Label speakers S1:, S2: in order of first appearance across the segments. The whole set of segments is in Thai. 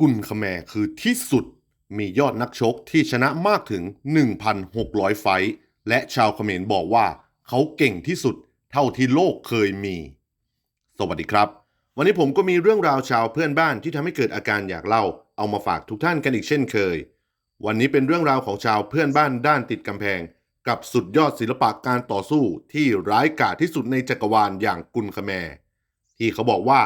S1: กุนคแมคือที่สุดมียอดนักชกที่ชนะมากถึง 1,600 ไฟท์และชาวเขมรบอกว่าเขาเก่งที่สุดเท่าที่โลกเคยมี สวัสดีครับ วันนี้ผมก็มีเรื่องราวชาวเพื่อนบ้านที่ทำให้เกิดอาการอยากเล่า เอามาฝากทุกท่านกันอีกเช่นเคย วันนี้เป็นเรื่องราวของชาวเพื่อนบ้านด้านติดกำแพง กับสุดยอดศิลปะการต่อสู้ที่ร้ายกาจที่สุดในจักรวาลอย่างกุนคแมที่เขาบอกว่า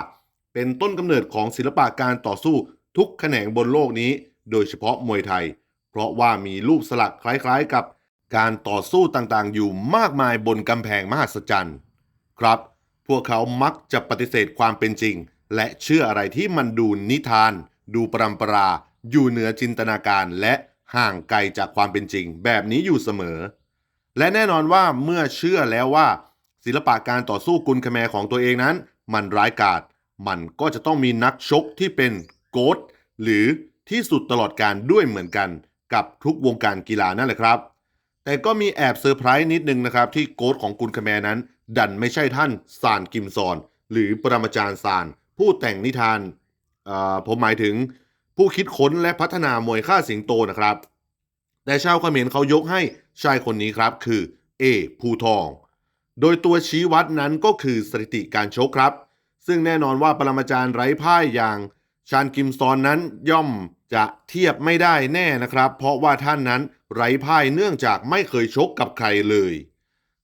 S1: เป็นต้นกำเนิดของศิลปะการต่อสู้ ทุกแขนงบนโลกนี้ โดยเฉพาะมวยไทย เพราะว่ามีรูปสลักคล้ายๆกับการต่อสู้ต่างๆ อยู่มากมายบนกำแพงมหัศจรรย์ครับ พวกเขามักจะปฏิเสธความเป็นจริง และเชื่ออะไรที่มันดูนิทาน ดูปรำปรา อยู่เหนือจินตนาการและห่างไกลจากความเป็นจริง แบบนี้อยู่เสมอ และแน่นอนว่าเมื่อเชื่อแล้วว่า ศิลปะการต่อสู้กุนคแมของตัวเองนั้น มันร้ายกาจมันก็จะต้องมีนักชกที่เป็น โกดหรือที่สุดตลอดการด้วยเหมือนกันกับทุกวงการกีฬานั่นแหละครับ แต่ก็มีแอบเซอร์ไพรส์นิดนึงนะครับ ที่โกดของกุนคแมนั้น ดันไม่ใช่ท่านซานกิมซอน หรือปรมาจารย์ซาน ผู้แต่งนิทานอ่อผมหมายถึงผู้คิดค้นและพัฒนามวยฆ่าสิงโตนะครับ แต่ชาวเขมรเขายกให้ชายคนนี้ครับคือเอภูทอง โดยตัวชี้วัดนั้นก็คือสถิติการชกครับ ซึ่งแน่นอนว่าปรมาจารย์ไร้พ่ายอย่าง ชานกิมซอนนั้นย่อมจะเทียบไม่ได้แน่นะครับ เพราะว่าท่านนั้นไร้พ่ายเนื่องจากไม่เคยชกกับใครเลย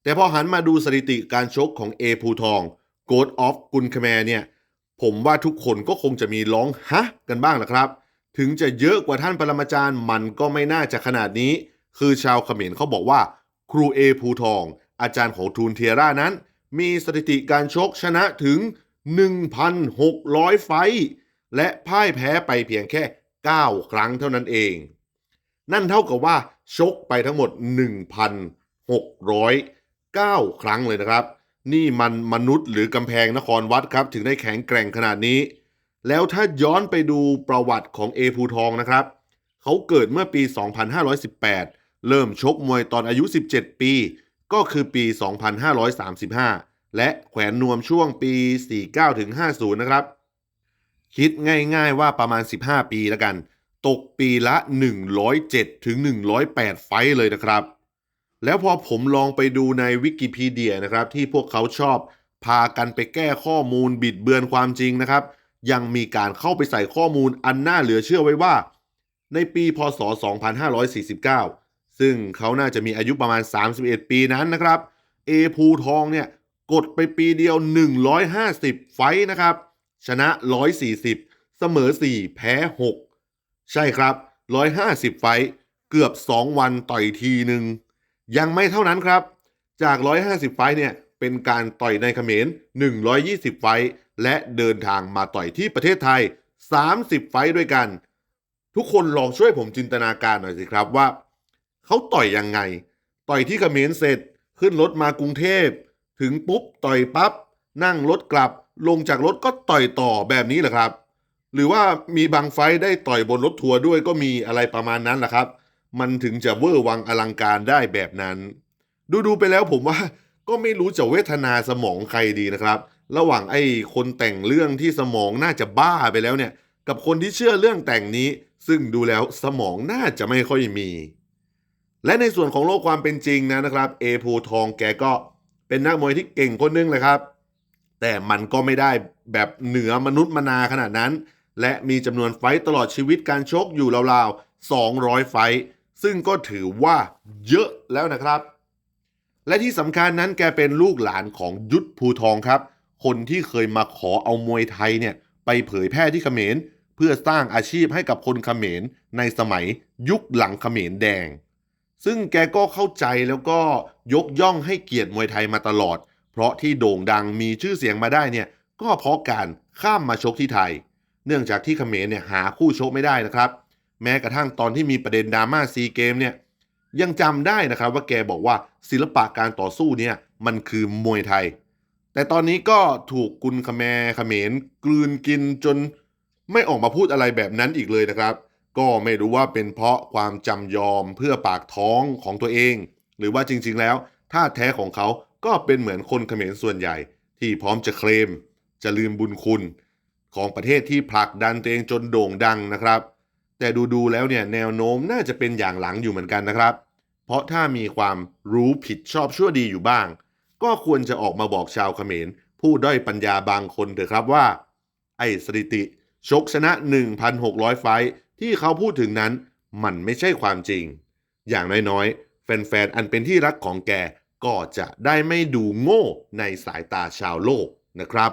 S1: แต่พอหันมาดูสถิติการชกของเอภูทอง Goat of กุนคแมเนี่ย ผมว่าทุกคนก็คงจะมีร้องฮะกันบ้างนะครับ ถึงจะเยอะกว่าท่านปรมาจารย์มันก็ไม่น่าจะขนาดนี้ คือชาวเขมรเขาบอกว่า ครูเอภูทอง อาจารย์ของทูนเทียร่านั้น มีสถิติการชกชนะถึง 1,600 ไฟท์ และพ่ายแพ้ไปเพียงแค่ 9 ครั้งเท่านั้นเอง นั่นเท่ากับว่าชกไปทั้งหมด 1,609 ครั้งเลยนะครับ นี่มันมนุษย์หรือกำแพงนครวัดครับ ถึงได้แข็งแกร่งขนาดนี้ แล้วถ้าย้อนไปดูประวัติของเอภูทองนะครับ เขาเกิดเมื่อปี 2518 เริ่มชกมวยตอนอายุ 17 ปี ก็คือปี 2535 และแขวนนวมช่วงปี 49-50 นะครับ คิดง่ายๆว่าประมาณ 15 ปีแล้วกัน ตกปีละ 107 ถึง 108 ไฟเลยนะครับ แล้วพอผมลองไปดูในวิกิพีเดียนะครับ ที่พวกเขาชอบ พากันไปแก้ข้อมูลบิดเบือนความจริงนะครับ ยังมีการเข้าไปใส่ข้อมูลอันน่าเหลือเชื่อไว้ว่า ในปีพศ 2549 ซึ่งเขาน่าจะมีอายุประมาณ 31 ปีนั้นนะครับ เอภูทองเนี่ยกดไปปีเดียว 150 ไฟนะครับ ชนะ 140 เสมอ 4 แพ้ 6 ใช่ครับ 150 ไฟเกือบ 2 วันต่อยทีหนึ่ง ยังไม่เท่านั้นครับ จาก 150 ไฟเนี่ย เป็นการต่อยในเขมร 120 ไฟและเดินทางมาต่อยที่ประเทศไทย 30 ไฟด้วยกัน ทุกคนลองช่วยผมจินตนาการหน่อยสิครับว่า เขาต่อยยังไง ต่อยที่เขมรเสร็จขึ้นรถมากรุงเทพ ถึงปุ๊บต่อยปั๊บนั่งรถกลับ ลงจากรถก็ต่อยต่อแบบนี้แหละครับ หรือว่ามีบางไฟได้ต่อยบนรถทัวร์ด้วยก็มีอะไรประมาณนั้นแหละครับ มันถึงจะเวอร์วังอลังการได้แบบนั้น ดูดูๆไปแล้วผมว่าก็ไม่รู้จะเวทนาสมองใครดีนะครับ ระหว่างไอ้คนแต่งเรื่องที่สมองน่าจะบ้าไปแล้วเนี่ย กับคนที่เชื่อเรื่องแต่งนี้ ซึ่งดูแล้วสมองน่าจะไม่ค่อยมี และในส่วนของโลกความเป็นจริงนะนะครับ เอภูทองแกก็เป็นนักมวยที่เก่งคนนึงเลยครับ แต่มันก็ไม่ได้แบบเหนือมนุษย์มนาขนาดนั้น และมีจำนวนไฟต์ตลอดชีวิตการชกอยู่ราวๆ 200 ไฟต์ซึ่งก็ถือว่าเยอะแล้วนะครับ และที่สำคัญนั้นแกเป็นลูกหลานของยุทธภูทองครับ คนที่เคยมาขอเอามวยไทยเนี่ยไปเผยแพร่ที่เขมร เพื่อสร้างอาชีพให้กับคนเขมรในสมัยยุคหลังเขมรแดง ซึ่งแกก็เข้าใจแล้วก็ยกย่องให้เกียรติมวยไทยมาตลอด เพราะที่โด่งดังมีชื่อเสียงมาได้เนี่ยก็เพราะการข้ามมาชกที่ไทย เนื่องจากที่เขมรเนี่ยหาคู่ชกไม่ได้นะครับ แม้กระทั่งตอนที่มีประเด็นดราม่าซีเกมเนี่ยยังจำได้นะครับว่าแกบอกว่าศิลปะการต่อสู้เนี่ยมันคือมวยไทย แต่ตอนนี้ก็ถูกกุนคแมร์เขมรกลืนกินจนไม่ออกมาพูดอะไรแบบนั้นอีกเลยนะครับ ก็ไม่รู้ว่าเป็นเพราะความจำยอมเพื่อปากท้องของตัวเอง หรือว่าจริงๆแล้วท่าแท้ของเขา ก็เป็นเหมือนคนเขมรส่วนใหญ่ ที่พร้อมจะเคลม จะลืมบุญคุณ ของประเทศที่ผลักดันตัวเองจนโด่งดังนะครับ แต่ดูๆแล้วเนี่ยแนวโน้มน่าจะเป็นอย่างหลังอยู่เหมือนกันนะครับ เพราะถ้ามีความรู้ผิดชอบชั่วดีอยู่บ้าง ก็ควรจะออกมาบอกชาวเขมร ผู้ด้อยปัญญาบางคนเถอะครับว่า ไอ้สถิติ ชกชนะ 1,600 ไฟท์ที่เขาพูดถึงนั้นมันไม่ใช่ความจริง อย่างน้อยๆ แฟนๆ อันเป็นที่รักของแก ก็จะได้ไม่ดูโง่ในสายตาชาวโลกนะครับ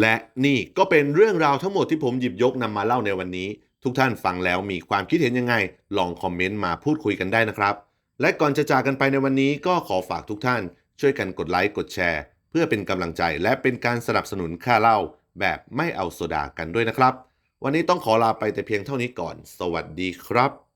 S1: และนี่ก็เป็นเรื่องราวทั้งหมดที่ผมหยิบยกนำมาเล่าในวันนี้ ทุกท่านฟังแล้วมีความคิดเห็นยังไง ลองคอมเมนต์มาพูดคุยกันได้นะครับ และก่อนจะจากกันไปในวันนี้ก็ขอฝากทุกท่าน ช่วยกันกดไลค์กดแชร์ เพื่อเป็นกำลังใจและเป็นการสนับสนุนค่าเล่า แบบไม่เอาโซดากันด้วยนะครับ วันนี้ต้องขอลาไปแต่เพียงเท่านี้ก่อน สวัสดีครับ